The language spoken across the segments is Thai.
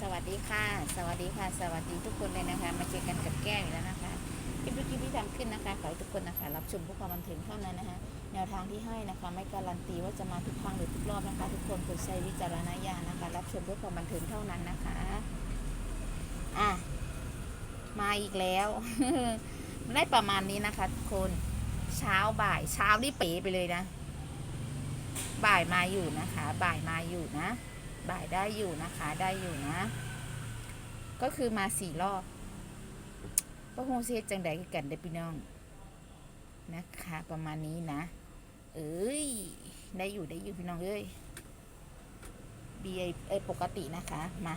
สวัสดีค่ะ สวัสดีค่ะ สวัสดีทุกคนเลยนะคะ มาเจอกันกับแก้วอีกแล้วนะคะคลิปวิดีโอที่ทำขึ้นนะคะขอให้ทุกคนนะคะ รับชมเพื่อความบันเทิงเท่านั้นนะคะ แนวทางที่ให้นะคะ ไม่การันตีว่าจะมาทุกครั้งหรือทุกรอบนะคะ ทุกคนโปรใช้วิจารณญาณนะคะ รับชมเพื่อความบันเทิงเท่านั้นนะคะอะมาอีกแล้วได้ประมาณนี้นะคะทุกคนเช้าบ่ายเช้านี่เป๋ไปเลยนะ บ่ายมาอยู่นะคะ บ่ายมาอยู่นะ บ่ายได้อยู่นะคะได้อยู่นะ ก็คือมาสี่รอบก็คงเสียจังใดกันได้พี่น้องนะคะ ประมาณนี้นะ เอ้ยได้อยู่ได้อยู่พี่น้องเอ้ยบีเอปกตินะคะมา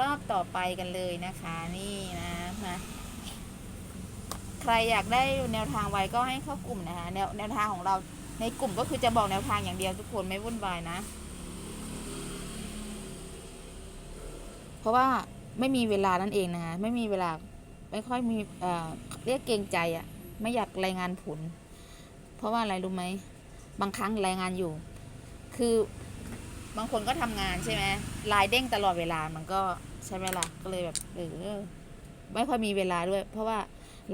รอบต่อไปกันเลยนะคะนี่นะมาใครอยากได้แนวทางไว้ก็ให้เข้ากลุ่มนะคะแนวแนวทางของเราในกลุ่มก็คือจะบอกแนวทางอย่างเดียวทุกคนไม่วุ่นวายนะ เพราะว่าไม่มีเวลานั่นเองนะคะไม่มีเวลาไม่ค่อยมีเอ่อเรียกเกรงใจอะ่ะไม่อยากรายงานผล เพราะว่าอะไรรู้ไหมบางครั้งรายงานอยู่ คือบางคนก็ทำงานใช่ไหมลายเด้งตลอดเวลามันก็ใช่ไหมล่ะก็เลยแบบเออไม่ค่อยมีเวลาด้วย เพราะว่า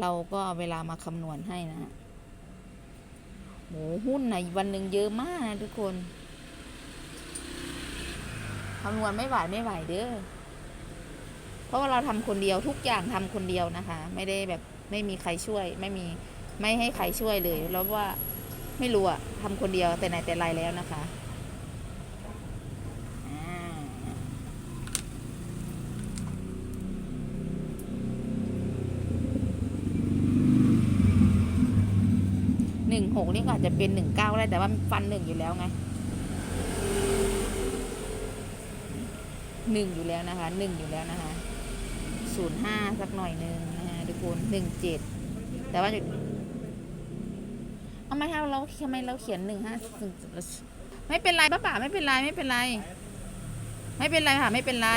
เราก็เอาเวลามาคำนวณให้นะฮะโหหุ้นในวันหนึ่งเยอะมากนะทุกคนคำนวณไม่ไหวไม่ไหวเด้อ เพราะว่าเราทำคนเดียวทุกอย่างทำคนเดียวนะคะ ไม่ได้แบบไม่มีใครช่วย ไม่มีไม่ให้ใครช่วยเลยแล้วว่าไม่รู้อะทำคนเดียวแต่ไหนแต่ไรแล้วนะคะหนึ่งหกนี่ก็อาจจะเป็นหนึ่งเก้าได้แต่ว่าฟันหนึ่งอยู่แล้วไงหนึ่งอยู่แล้วนะคะหนึ่งอยู่แล้วนะคะ ศูนย์ห้าสักหน่อยหนึ่งนะฮะทุกคนหนึ่งเจ็ดแต่ว่าเอาไม่ทำเราทำไมเราเขียนหนึ่งห้าไม่เป็นไรป้าป๋าไม่เป็นไรไม่เป็นไร ไม่เป็นไรค่ะ ไม่เป็นไร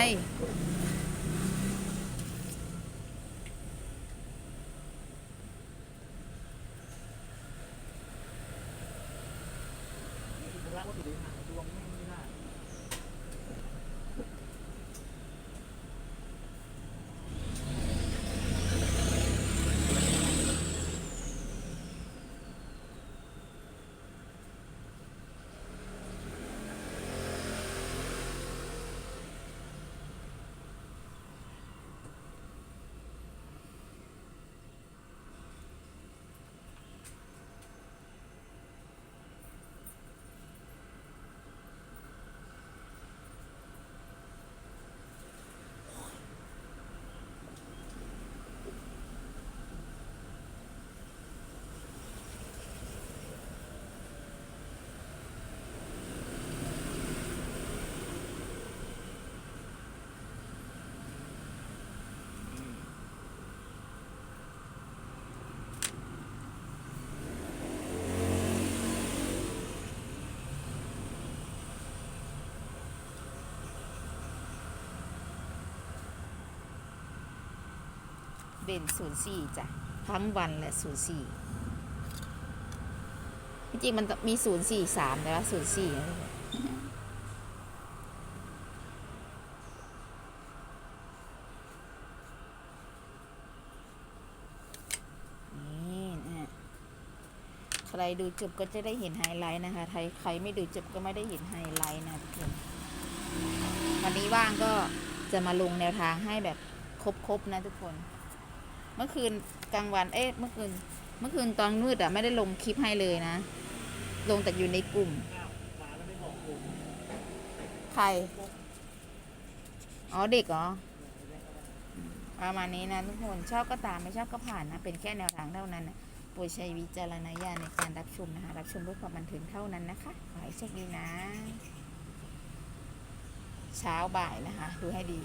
เด่นศูนย์สี่จ้ะทั้งวันและศูนย์สี่จริงมันมีศูนย์สี่สามแต่ว่าศูนย์สี่นี่นะฮะใครดูจบก็จะได้เห็นไฮไลท์นะคะใครใครไม่ดูจบก็ไม่ได้เห็นไฮไลท์นะทุกคนวันนี้ว่างก็จะมาลงแนวทางให้แบบครบๆนะทุกคน เมื่อคืนกลางวัน เอ๊ะ เมื่อคืน เมื่อคืนตอนมืดอะไม่ได้ลงคลิปให้เลยนะ ลงแต่อยู่ในกลุ่ม ใคร อ๋อ เด็กเหรอ ประมาณนี้นะทุกคน ชอบก็ตามไม่ชอบก็ผ่านนะ เป็นแค่แนวทางเท่านั้นนะโปรดใช้วิจารณญาณในการรับชมนะคะ รับชมเพื่อความบันเทิงเท่านั้นนะคะ ขอให้โชคดีนะ เช้าบ่ายนะคะ ดูให้ดี